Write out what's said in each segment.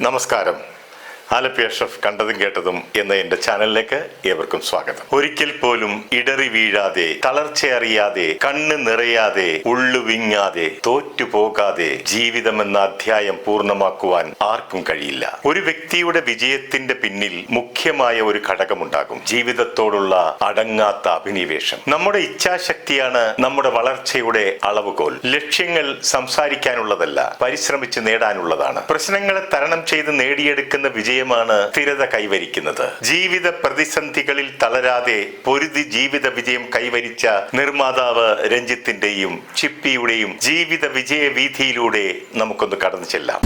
നമസ്കാരം. ആലപ്പി അഷ്റഫ് കണ്ടതും കേട്ടതും എന്ന എന്റെ ചാനലിലേക്ക് ഏവർക്കും സ്വാഗതം. ഒരിക്കൽ പോലും ഇടറി വീഴാതെ തളർച്ചയറിയാതെ കണ്ണ് നിറയാതെ ഉള്ളു വിങ്ങാതെ തോറ്റുപോകാതെ ജീവിതം എന്ന അധ്യായം പൂർണമാക്കുവാൻ ആർക്കും കഴിയില്ല. ഒരു വ്യക്തിയുടെ വിജയത്തിന്റെ പിന്നിൽ മുഖ്യമായ ഒരു ഘടകമുണ്ടാകും. ജീവിതത്തോടുള്ള അടങ്ങാത്ത അഭിനിവേശം. നമ്മുടെ ഇച്ഛാശക്തിയാണ് നമ്മുടെ വളർച്ചയുടെ അളവുകോൽ. ലക്ഷ്യങ്ങൾ സംസാരിക്കാനുള്ളതല്ല പരിശ്രമിച്ച് നേടാനുള്ളതാണ്. പ്രശ്നങ്ങളെ തരണം ചെയ്ത് നേടിയെടുക്കുന്ന വിജയമാണ് സ്ഥിരത കൈവരിക്കുന്നത്. ജീവിത പ്രതിസന്ധികളിൽ തളരാതെ പൊരുതി ജീവിത വിജയം കൈവരിച്ച നിർമ്മാതാവ് രഞ്ജിത്തിന്റെയും ചിപ്പിയുടെയും ജീവിത വിജയ വീതിയിലൂടെ നമുക്കൊന്ന് കടന്നു ചെല്ലാം.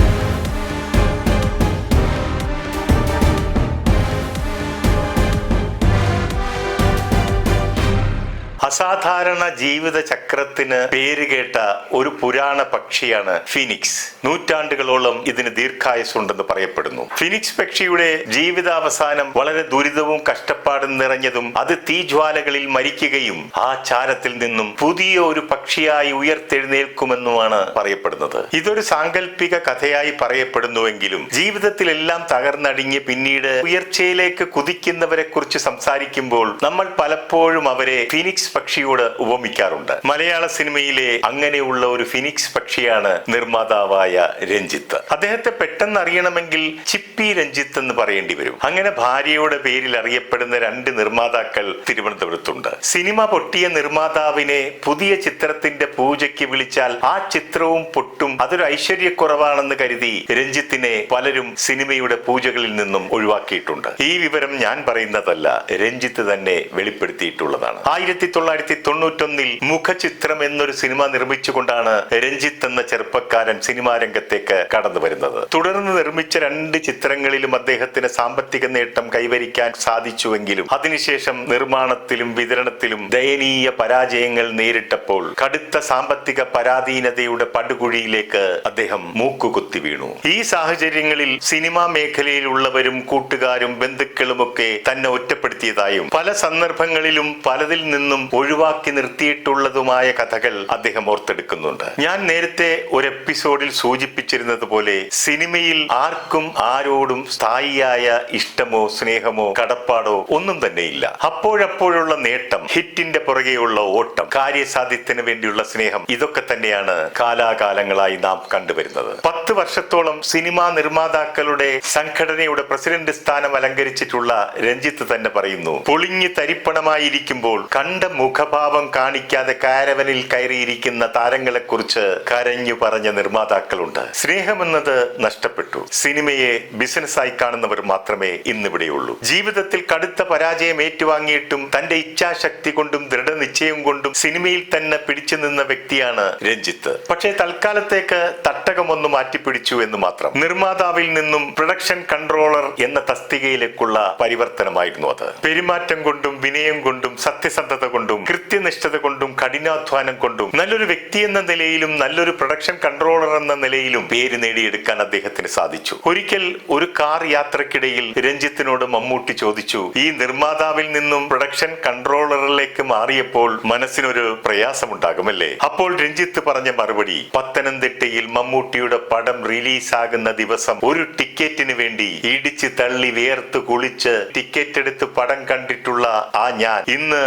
അസാധാരണ ജീവിത ചക്രത്തിന് പേരുകേട്ട ഒരു പുരാണ പക്ഷിയാണ് ഫിനിക്സ്. നൂറ്റാണ്ടുകളോളം ഇതിന് ദീർഘായുസുണ്ടെന്ന് പറയപ്പെടുന്നു. ഫിനിക്സ് പക്ഷിയുടെ ജീവിതാവസാനം വളരെ ദുരിതവും കഷ്ടപ്പാടും നിറഞ്ഞതും അത് തീജ്വാലകളിൽ മരിക്കുകയും ആ ചാരത്തിൽ നിന്നും പുതിയ ഒരു പക്ഷിയായി ഉയർത്തെഴുന്നേൽക്കുമെന്നുമാണ് പറയപ്പെടുന്നത്. ഇതൊരു സാങ്കല്പിക കഥയായി പറയപ്പെടുന്നുവെങ്കിലും ജീവിതത്തിലെല്ലാം തകർന്നടിഞ്ഞ് പിന്നീട് ഉയർച്ചയിലേക്ക് കുതിക്കുന്നവരെ കുറിച്ച് സംസാരിക്കുമ്പോൾ നമ്മൾ പലപ്പോഴും അവരെ ഫിനിക്സ് പക്ഷിയോട് ഉപമിക്കാറുണ്ട്. മലയാള സിനിമയിലെ അങ്ങനെയുള്ള ഒരു ഫിനിക്സ് പക്ഷിയാണ് നിർമ്മാതാവായ രഞ്ജിത്ത്. അദ്ദേഹത്തെ പെട്ടെന്ന് അറിയണമെങ്കിൽ ചിപ്പി രഞ്ജിത്ത് എന്ന് പറയേണ്ടി വരും. അങ്ങനെ ഭാര്യയുടെ പേരിൽ അറിയപ്പെടുന്ന രണ്ട് നിർമ്മാതാക്കൾ തിരുവനന്തപുരത്തുണ്ട്. സിനിമ പൊട്ടിയ നിർമ്മാതാവിനെ പുതിയ ചിത്രത്തിന്റെ പൂജയ്ക്ക് വിളിച്ചാൽ ആ ചിത്രവും പൊട്ടും. അതൊരു ഐശ്വര്യക്കുറവാണെന്ന് കരുതി രഞ്ജിത്തിനെ പലരും സിനിമയുടെ പൂജകളിൽ നിന്നും ഒഴിവാക്കിയിട്ടുണ്ട്. ഈ വിവരം ഞാൻ പറയുന്നതല്ല രഞ്ജിത്ത് തന്നെ വെളിപ്പെടുത്തിയിട്ടുള്ളതാണ്. ആയിരത്തി തൊള്ളായിരത്തി തൊണ്ണൂറ്റൊന്നിൽ മുഖചിത്രം എന്നൊരു സിനിമ നിർമ്മിച്ചുകൊണ്ടാണ് രഞ്ജിത്ത് എന്ന ചെറുപ്പക്കാരൻ സിനിമാ രംഗത്തേക്ക് കടന്നു വരുന്നത്. തുടർന്ന് നിർമ്മിച്ച രണ്ട് ചിത്രങ്ങളിലും അദ്ദേഹത്തിന് സാമ്പത്തിക നേട്ടം കൈവരിക്കാൻ സാധിച്ചുവെങ്കിലും അതിനുശേഷം നിർമ്മാണത്തിലും വിതരണത്തിലും ദയനീയ പരാജയങ്ങൾ നേരിട്ടപ്പോൾ കടുത്ത സാമ്പത്തിക പരാധീനതയുടെ പടുകുഴിയിലേക്ക് അദ്ദേഹം മൂക്കുകുത്തി വീണു. ഈ സാഹചര്യങ്ങളിൽ സിനിമാ മേഖലയിലുള്ളവരും കൂട്ടുകാരും ബന്ധുക്കളുമൊക്കെ തന്നെ ഒറ്റപ്പെടുത്തിയതായും പല സന്ദർഭങ്ങളിലും പലതിൽ നിന്നും ഒഴിവാക്കി നിർത്തിയിട്ടുള്ളതുമായ കഥകൾ അദ്ദേഹം ഓർത്തെടുക്കുന്നുണ്ട്. ഞാൻ നേരത്തെ ഒരു എപ്പിസോഡിൽ സൂചിപ്പിച്ചിരുന്നത് പോലെ സിനിമയിൽ ആർക്കും ആരോടും സ്ഥായിയായ ഇഷ്ടമോ സ്നേഹമോ കടപ്പാടോ ഒന്നും തന്നെ ഇല്ല അപ്പോഴപ്പോഴുള്ള നേട്ടം ഹിറ്റിന്റെ പുറകെയുള്ള ഓട്ടം കാര്യസാധ്യത്തിന് വേണ്ടിയുള്ള സ്നേഹം ഇതൊക്കെ തന്നെയാണ് കാലാകാലങ്ങളായി നാം കണ്ടുവരുന്നത്. പത്ത് വർഷത്തോളം സിനിമാ നിർമ്മാതാക്കളുടെ സംഘടനയുടെ പ്രസിഡന്റ് സ്ഥാനം അലങ്കരിച്ചിട്ടുള്ള രഞ്ജിത്ത് തന്നെ പറയുന്നു പൊളിഞ്ഞ് തരിപ്പണമായിരിക്കുമ്പോൾ കണ്ട മുഖഭാവം കാണിക്കാതെ കാരവനിൽ കയറിയിരിക്കുന്ന താരങ്ങളെ കുറിച്ച് കരഞ്ഞു പറഞ്ഞ നിർമ്മാതാക്കളുണ്ട്. സ്നേഹമെന്നത് നഷ്ടപ്പെട്ടു. സിനിമയെ ബിസിനസ്സായി കാണുന്നവർ മാത്രമേ ഇന്നിവിടെയുള്ളൂ. ജീവിതത്തിൽ കടുത്ത പരാജയം ഏറ്റുവാങ്ങിയിട്ടും തന്റെ ഇച്ഛാശക്തി കൊണ്ടും ദൃഢനിശ്ചയം കൊണ്ടും സിനിമയിൽ തന്നെ പിടിച്ചു നിന്ന വ്യക്തിയാണ് രഞ്ജിത്ത്. പക്ഷേ തൽക്കാലത്തേക്ക് തട്ടകമൊന്ന് മാറ്റിപ്പിടിച്ചു എന്ന് മാത്രം. നിർമ്മാതാവിൽ നിന്നും പ്രൊഡക്ഷൻ കൺട്രോളർ എന്ന തസ്തികയിലേക്കുള്ള പരിവർത്തനമായിരുന്നു അത്. പെരുമാറ്റം കൊണ്ടും വിനയം കൊണ്ടും സത്യസന്ധത കൊണ്ടും കൃത്യനിഷ്ഠത കൊണ്ടും കഠിനാധ്വാനം കൊണ്ടും നല്ലൊരു വ്യക്തി എന്ന നിലയിലും നല്ലൊരു പ്രൊഡക്ഷൻ കൺട്രോളർ എന്ന നിലയിലും പേര് നേടിയെടുക്കാൻ അദ്ദേഹത്തിന് സാധിച്ചു. ഒരിക്കൽ ഒരു കാർ യാത്രക്കിടയിൽ രഞ്ജിത്തിനോട് മമ്മൂട്ടി ചോദിച്ചു ഈ നിർമ്മാതാവിൽ നിന്നും പ്രൊഡക്ഷൻ കൺട്രോളറിലേക്ക് മാറിയപ്പോൾ മനസ്സിനൊരു പ്രയാസമുണ്ടാകുമല്ലേ? അപ്പോൾ രഞ്ജിത്ത് പറഞ്ഞ മറുപടി പത്തനംതിട്ടയിൽ മമ്മൂട്ടിയുടെ പടം റിലീസാകുന്ന ദിവസം ഒരു ടിക്കറ്റിന് വേണ്ടി ഇടിച്ച് തള്ളി വേർത്ത് കുളിച്ച് ടിക്കറ്റ് എടുത്ത് പടം കണ്ടിട്ടുള്ള ആ ഞാൻ ഇന്ന്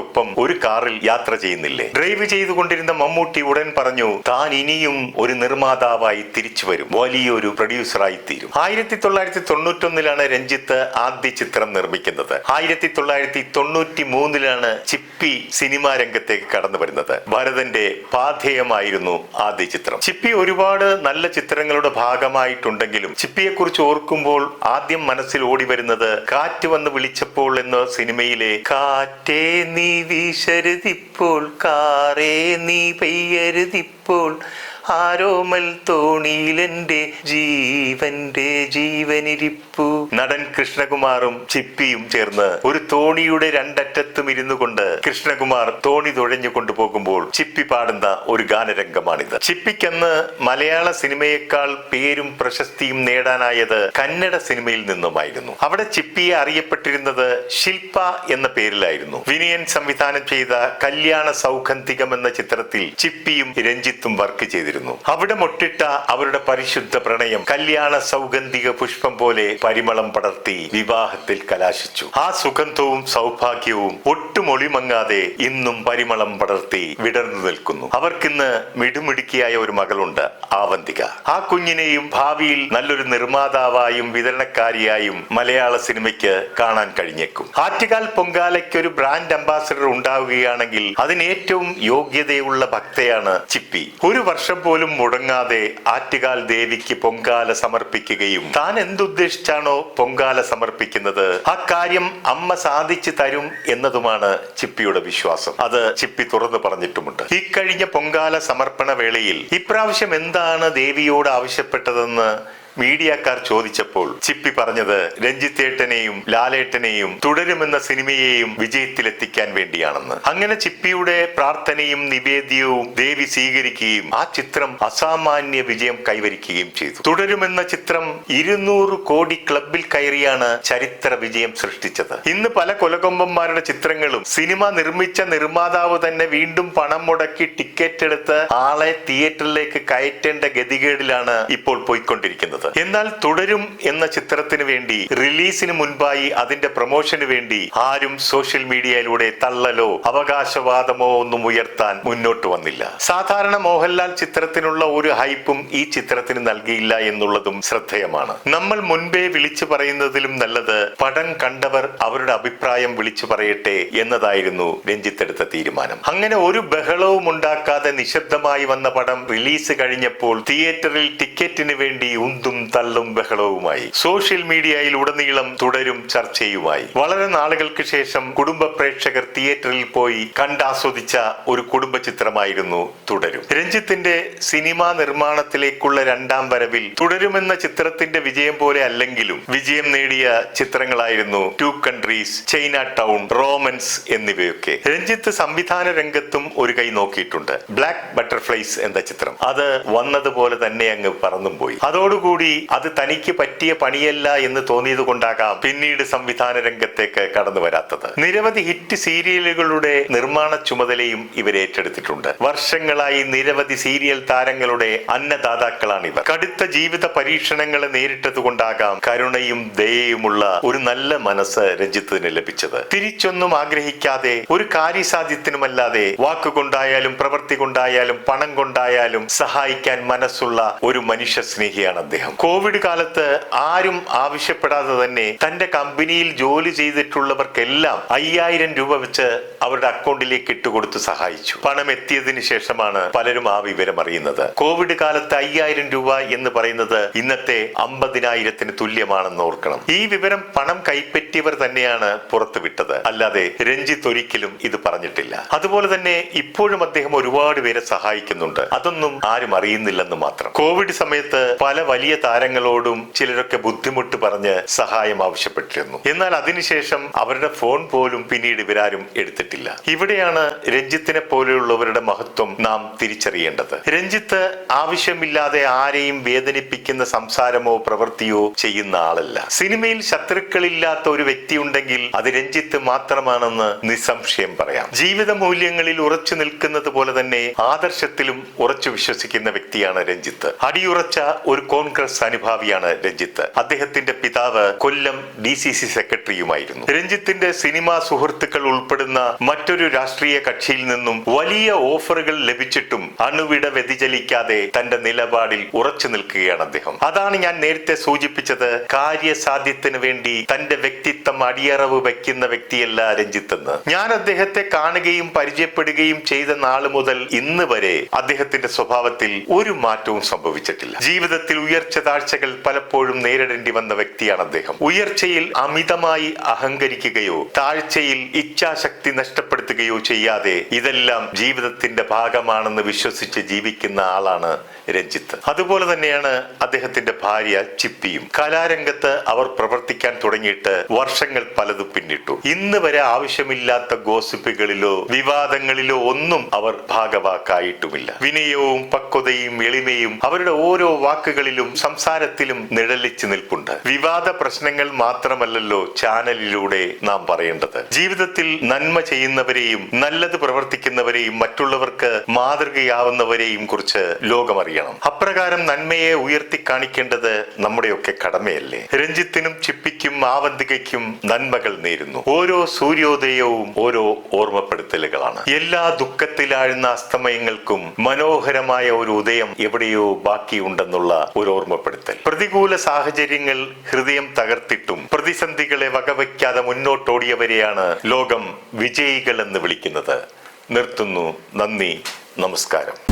മമ്മൂക്കയ്ക്കൊപ്പം ഒരു കാറിൽ യാത്ര ചെയ്യുന്നില്ലേ? ഡ്രൈവ് ചെയ്തുകൊണ്ടിരുന്ന മമ്മൂട്ടി ഉടൻ പറഞ്ഞു താൻ ഇനിയും ഒരു നിർമ്മാതാവായി തിരിച്ചു വരും. വലിയൊരു പ്രൊഡ്യൂസറായി തീരും. ആയിരത്തി തൊള്ളായിരത്തി തൊണ്ണൂറ്റൊന്നിലാണ് രഞ്ജിത്ത് ആദ്യ ചിത്രം നിർമ്മിക്കുന്നത്. ആയിരത്തി തൊള്ളായിരത്തി തൊണ്ണൂറ്റി മൂന്നിലാണ് ചിപ്പി സിനിമാ രംഗത്തേക്ക് കടന്നു വരുന്നത്. ഭരതന്റെ പാധേയമായിരുന്നു ആദ്യ ചിത്രം. ചിപ്പി ഒരുപാട് നല്ല ചിത്രങ്ങളുടെ ഭാഗമായിട്ടുണ്ടെങ്കിലും ചിപ്പിയെ കുറിച്ച് ഓർക്കുമ്പോൾ ആദ്യം മനസ്സിൽ ഓടി വരുന്നത് കാറ്റ് വന്ന് വിളിച്ചപ്പോൾ എന്ന സിനിമയിലെ കാറ്റേ നീ വീശരുതിപ്പോൾ കാറേ നീ പെയ്യരുതിപ്പോൾ. ആരോമൽ തോണിയിലെന്റെ ജീവന്റെ ജീവനിരിപ്പു. നടൻ കൃഷ്ണകുമാറും ചിപ്പിയും ചേർന്ന് ഒരു തോണിയുടെ രണ്ടറ്റത്തും ഇരുന്നു കൊണ്ട് കൃഷ്ണകുമാർ തോണി തുഴഞ്ഞു കൊണ്ടുപോകുമ്പോൾ ചിപ്പി പാടുന്ന ഒരു ഗാനരംഗമാണിത്. ചിപ്പിക്കന്ന് മലയാള സിനിമയേക്കാൾ പേരും പ്രശസ്തിയും നേടാനായത് കന്നഡ സിനിമയിൽ നിന്നുമായിരുന്നു. അവിടെ ചിപ്പിയെ അറിയപ്പെട്ടിരുന്നത് ശില്പ എന്ന പേരിലായിരുന്നു. വിനയൻ സംവിധാനം ചെയ്ത കല്യാണ സൗഗന്ധികം എന്ന ചിത്രത്തിൽ ചിപ്പിയും രഞ്ജിത്തും വർക്ക് ചെയ്തിരുന്നു. അവിടെ മൊട്ടിട്ട അവരുടെ പരിശുദ്ധ പ്രണയം കല്യാണ സൗഗന്ധിക പുഷ്പം പോലെ പരിമളം പടർത്തി വിവാഹത്തിൽ കലാശിച്ചു. ആ സുഗന്ധവും സൗഭാഗ്യവും ഒട്ടും ഒളിമങ്ങാതെ ഇന്നും പരിമളം പടർത്തി വിടർന്നു നിൽക്കുന്നു. അവർക്കിന്ന് മിടുമിടുക്കിയായ ഒരു മകളുണ്ട് ആവന്തിക. ആ കുഞ്ഞിനെയും ഭാവിയിൽ നല്ലൊരു നിർമ്മാതാവായും വിതരണക്കാരിയായും മലയാള സിനിമയ്ക്ക് കാണാൻ കഴിഞ്ഞേക്കും. ആറ്റുകാൽ പൊങ്കാലയ്ക്ക് ഒരു ബ്രാൻഡ് അംബാസഡർ ഉണ്ടാവുകയാണെങ്കിൽ അതിന് ഏറ്റവും യോഗ്യതയുള്ള ഭക്തയാണ് ചിപ്പി. ഒരു വർഷം പോലും മുടങ്ങാതെ ആറ്റുകാൽ ദേവിക്ക് പൊങ്കാല സമർപ്പിക്കുകയും താൻ എന്തുദ്ദേശിച്ചാണോ പൊങ്കാല സമർപ്പിക്കുന്നത് ആ കാര്യം അമ്മ സാധിച്ചു തരും എന്നതുമാണ് ചിപ്പിയുടെ വിശ്വാസം. അത് ചിപ്പി തുറന്നു പറഞ്ഞിട്ടുമുണ്ട്. ഇക്കഴിഞ്ഞ പൊങ്കാല സമർപ്പണ വേളയിൽ ഇപ്രാവശ്യം എന്താണ് ദേവിയോട് ആവശ്യപ്പെട്ടതെന്ന് മീഡിയക്കാർ ചോദിച്ചപ്പോൾ ചിപ്പി പറഞ്ഞത് രഞ്ജിത്തേട്ടനെയും ലാലേട്ടനെയും തുടരുമെന്ന സിനിമയെയും വിജയത്തിലെത്തിക്കാൻ വേണ്ടിയാണെന്ന്. അങ്ങനെ ചിപ്പിയുടെ പ്രാർത്ഥനയും നിവേദ്യവും ദേവി സ്വീകരിക്കുകയും ആ ചിത്രം അസാമാന്യ വിജയം കൈവരിക്കുകയും ചെയ്തു. തുടരുമെന്ന ചിത്രം ഇരുന്നൂറ് കോടി ക്ലബിൽ കയറിയാണ് ചരിത്ര വിജയം സൃഷ്ടിച്ചത്. ഇന്ന് പല കൊലകൊമ്പന്മാരുടെ ചിത്രങ്ങളും സിനിമ നിർമ്മിച്ച നിർമ്മാതാവ് തന്നെ വീണ്ടും പണം മുടക്കി ടിക്കറ്റ് എടുത്ത് ആളെ തിയേറ്ററിലേക്ക് കയറ്റേണ്ട ഗതികേടിലാണ് ഇപ്പോൾ പോയിക്കൊണ്ടിരിക്കുന്നത്. എന്നാൽ തുടരും എന്ന ചിത്രത്തിന് വേണ്ടി റിലീസിന് മുൻപായി അതിന്റെ പ്രൊമോഷന് വേണ്ടി ആരും സോഷ്യൽ മീഡിയയിലൂടെ തള്ളലോ അവകാശവാദമോ ഒന്നും ഉയർത്താൻ മുന്നോട്ട് വന്നില്ല. സാധാരണ മോഹൻലാൽ ചിത്രത്തിനുള്ള ഒരു ഹൈപ്പും ഈ ചിത്രത്തിന് നൽകിയില്ല എന്നുള്ളതും ശ്രദ്ധേയമാണ്. നമ്മൾ മുൻപേ വിളിച്ചു പറയുന്നതിലും നല്ലത് പടം കണ്ടവർ അവരുടെ അഭിപ്രായം വിളിച്ചു പറയട്ടെ എന്നതായിരുന്നു രഞ്ജിത്ത് എടുത്ത തീരുമാനം. അങ്ങനെ ഒരു ബഹളവും ഉണ്ടാക്കാതെ നിശബ്ദമായി വന്ന പടം റിലീസ് കഴിഞ്ഞപ്പോൾ തിയേറ്ററിൽ ടിക്കറ്റിന് വേണ്ടി ഉന്തും തള്ളും ബഹളവുമായി. സോഷ്യൽ മീഡിയയിൽ ഉടനീളം തുടരും ചർച്ചയുമായി. വളരെ നാളുകൾക്ക് ശേഷം കുടുംബ പ്രേക്ഷകർ തിയേറ്ററിൽ പോയി കണ്ടാസ്വദിച്ച ഒരു കുടുംബ ചിത്രമായിരുന്നു തുടരും. രഞ്ജിത്തിന്റെ സിനിമാ നിർമ്മാണത്തിലേക്കുള്ള രണ്ടാം വരവിൽ തുടരുമെന്ന ചിത്രത്തിന്റെ വിജയം പോലെ അല്ലെങ്കിലും വിജയം നേടിയ ചിത്രങ്ങളായിരുന്നു Two Countries China Town Romans എന്നിവയൊക്കെ. രഞ്ജിത്ത് സംവിധാന രംഗത്തും ഒരു കൈ നോക്കിയിട്ടുണ്ട്. ബ്ലാക്ക് ബട്ടർഫ്ലൈസ് എന്ന ചിത്രം. അത് വന്നതുപോലെ തന്നെ അങ്ങ് പറന്നും പോയി. അതോടുകൂടി അത് തനിക്ക് പറ്റിയ പണിയല്ല എന്ന് തോന്നിയത് കൊണ്ടാകാം പിന്നീട് സംവിധാന രംഗത്തേക്ക് കടന്നു വരാത്തത്. നിരവധി ഹിറ്റ് സീരിയലുകളുടെ നിർമ്മാണ ചുമതലയും ഇവർ ഏറ്റെടുത്തിട്ടുണ്ട്. വർഷങ്ങളായി നിരവധി സീരിയൽ താരങ്ങളുടെ അന്നദാതാക്കളാണ് ഇവർ കടുത്ത ജീവിത പരീക്ഷണങ്ങളെ നേരിട്ടത് കൊണ്ടാകാം കരുണയും ദയയുമുള്ള ഒരു നല്ല മനസ്സ് രഞ്ജിത്തിന് ലഭിച്ചത്. തിരിച്ചൊന്നും ആഗ്രഹിക്കാതെ ഒരു കാര്യസാധ്യത്തിനുമല്ലാതെ വാക്കുകൊണ്ടായാലും പ്രവൃത്തി കൊണ്ടായാലും പണം കൊണ്ടായാലും സഹായിക്കാൻ മനസ്സുള്ള ഒരു മനുഷ്യ സ്നേഹിയാണ് അദ്ദേഹം. കോവിഡ് കാലത്ത് ആരും ആവശ്യപ്പെടാതെ തന്നെ തന്റെ കമ്പനിയിൽ ജോലി ചെയ്തിട്ടുള്ളവർക്കെല്ലാം അയ്യായിരം രൂപ വെച്ച് അവരുടെ അക്കൗണ്ടിലേക്ക് ഇട്ടുകൊടുത്ത് സഹായിച്ചു. പണം എത്തിയതിന് ശേഷമാണ് പലരും ആ വിവരം അറിയുന്നത്. കോവിഡ് കാലത്ത് അയ്യായിരം രൂപ എന്ന് പറയുന്നത് ഇന്നത്തെ അമ്പതിനായിരത്തിന് തുല്യമാണെന്ന് ഓർക്കണം. ഈ വിവരം പണം കൈപ്പറ്റിയവർ തന്നെയാണ് പുറത്തുവിട്ടത്. അല്ലാതെ രഞ്ജിത്ത് ഒരിക്കലും ഇത് പറഞ്ഞിട്ടില്ല. അതുപോലെ തന്നെ ഇപ്പോഴും അദ്ദേഹം ഒരുപാട് പേരെ സഹായിക്കുന്നുണ്ട്. അതൊന്നും ആരും അറിയുന്നില്ലെന്ന് മാത്രം. കോവിഡ് സമയത്ത് പല വലിയ താരങ്ങളോടും ചിലരൊക്കെ ബുദ്ധിമുട്ട് പറഞ്ഞ് സഹായം ആവശ്യപ്പെട്ടിരുന്നു. എന്നാൽ അതിനുശേഷം അവരുടെ ഫോൺ പോലും പിന്നീട് ഇവരാരും എടുത്തിട്ടില്ല. ഇവിടെയാണ് രഞ്ജിത്തിനെ പോലെയുള്ളവരുടെ മഹത്വം നാം തിരിച്ചറിയേണ്ടത്. രഞ്ജിത്ത് ആവശ്യമില്ലാതെ ആരെയും വേദനിപ്പിക്കുന്ന സംസാരമോ പ്രവൃത്തിയോ ചെയ്യുന്ന ആളല്ല. സിനിമയിൽ ശത്രുക്കളില്ലാത്ത ഒരു വ്യക്തി ഉണ്ടെങ്കിൽ അത് രഞ്ജിത്ത് മാത്രമാണെന്ന് നിസ്സംശയം പറയാം. ജീവിത മൂല്യങ്ങളിൽ ഉറച്ചു നിൽക്കുന്നത് പോലെ തന്നെ ആദർശത്തിലും ഉറച്ചു വിശ്വസിക്കുന്ന വ്യക്തിയാണ് രഞ്ജിത്ത്. അടിയുറച്ച ഒരു കോൺഗ്രസ് അനുഭാവിയാണ് രഞ്ജിത്ത്. അദ്ദേഹത്തിന്റെ പിതാവ് കൊല്ലം ഡി സി സി സെക്രട്ടറിയുമായിരുന്നു. രഞ്ജിത്തിന്റെ സിനിമാ സുഹൃത്തുക്കൾ ഉൾപ്പെടുന്ന മറ്റൊരു രാഷ്ട്രീയ കക്ഷിയിൽ നിന്നും വലിയ ഓഫറുകൾ ലഭിച്ചിട്ടും അണുവിട വ്യതിചലിക്കാതെ തന്റെ നിലപാടിൽ ഉറച്ചു നിൽക്കുകയാണ് അദ്ദേഹം. അതാണ് ഞാൻ നേരത്തെ സൂചിപ്പിച്ചത് കാര്യസാധ്യത്തിന് വേണ്ടി തന്റെ വ്യക്തിത്വം അടിയറവ് വെക്കുന്ന വ്യക്തിയല്ല രഞ്ജിത്ത് എന്ന് ഞാൻ അദ്ദേഹത്തെ കാണുകയും പരിചയപ്പെടുകയും ചെയ്ത നാൾ മുതൽ ഇന്ന് വരെ അദ്ദേഹത്തിന്റെ സ്വഭാവത്തിൽ ഒരു മാറ്റവും സംഭവിച്ചിട്ടില്ല. ജീവിതത്തിൽ ഉയർച്ച താഴ്ചകൾ പലപ്പോഴും നേരിടേണ്ടി വന്ന വ്യക്തിയാണ് അദ്ദേഹം. ഉയർച്ചയിൽ അമിതമായി അഹങ്കരിക്കുകയോ താഴ്ചയിൽ ഇച്ഛാശക്തി നഷ്ടപ്പെടുത്തുകയോ ചെയ്യാതെ ഇതെല്ലാം ജീവിതത്തിന്റെ ഭാഗമാണെന്ന് വിശ്വസിച്ച് ജീവിക്കുന്ന ആളാണ് രഞ്ജിത്ത്. അതുപോലെ തന്നെയാണ് അദ്ദേഹത്തിന്റെ ഭാര്യ ചിപ്പിയും. കലാരംഗത്ത് അവർ പ്രവർത്തിക്കാൻ തുടങ്ങിയിട്ട് വർഷങ്ങൾ പലതും പിന്നിട്ടു. ഇന്ന് വരെ ആവശ്യമില്ലാത്ത ഗോസിപ്പുകളിലോ വിവാദങ്ങളിലോ ഒന്നും അവർ ഭാഗവാക്കായിട്ടുമില്ല. വിനയവും പക്വതയും എളിമയും അവരുടെ ഓരോ വാക്കുകളിലും സംസാരത്തിലും നിഴലിച്ചു നിൽപ്പുണ്ട്. വിവാദ പ്രശ്നങ്ങൾ മാത്രമല്ലല്ലോ ചാനലിലൂടെ നാം പറയേണ്ടത്. ജീവിതത്തിൽ നന്മ ചെയ്യുന്നവരെയും നല്ലത് പ്രവർത്തിക്കുന്നവരെയും മറ്റുള്ളവർക്ക് മാതൃകയാവുന്നവരെയും കുറിച്ച് ലോകമറിയണം. അപ്രകാരം നന്മയെ ഉയർത്തി കാണിക്കേണ്ടത് നമ്മുടെയൊക്കെ കടമയല്ലേ? രഞ്ജിത്തിനും ചിപ്പിക്കും ആവന്തികയ്ക്കും നന്മകൾ നേരുന്നു. ഓരോ സൂര്യോദയവും ഓരോ ഓർമ്മപ്പെടുത്തലുകളാണ്. എല്ലാ ദുഃഖത്തിലാഴുന്ന അസ്തമയങ്ങൾക്കും മനോഹരമായ ഒരു ഉദയം എവിടെയോ ബാക്കിയുണ്ടെന്നുള്ള ഒരു ഓർമ്മപ്പെടുത്തൽ. പ്രതികൂല സാഹചര്യങ്ങൾ ഹൃദയം തകർത്തിട്ടും പ്രതിസന്ധികളെ വകവയ്ക്കാതെ മുന്നോട്ടോടിയവരെയാണ് ലോകം വിജയികൾ എന്ന് വിളിക്കുന്നത്. നിർത്തുന്നു. നന്ദി. നമസ്കാരം.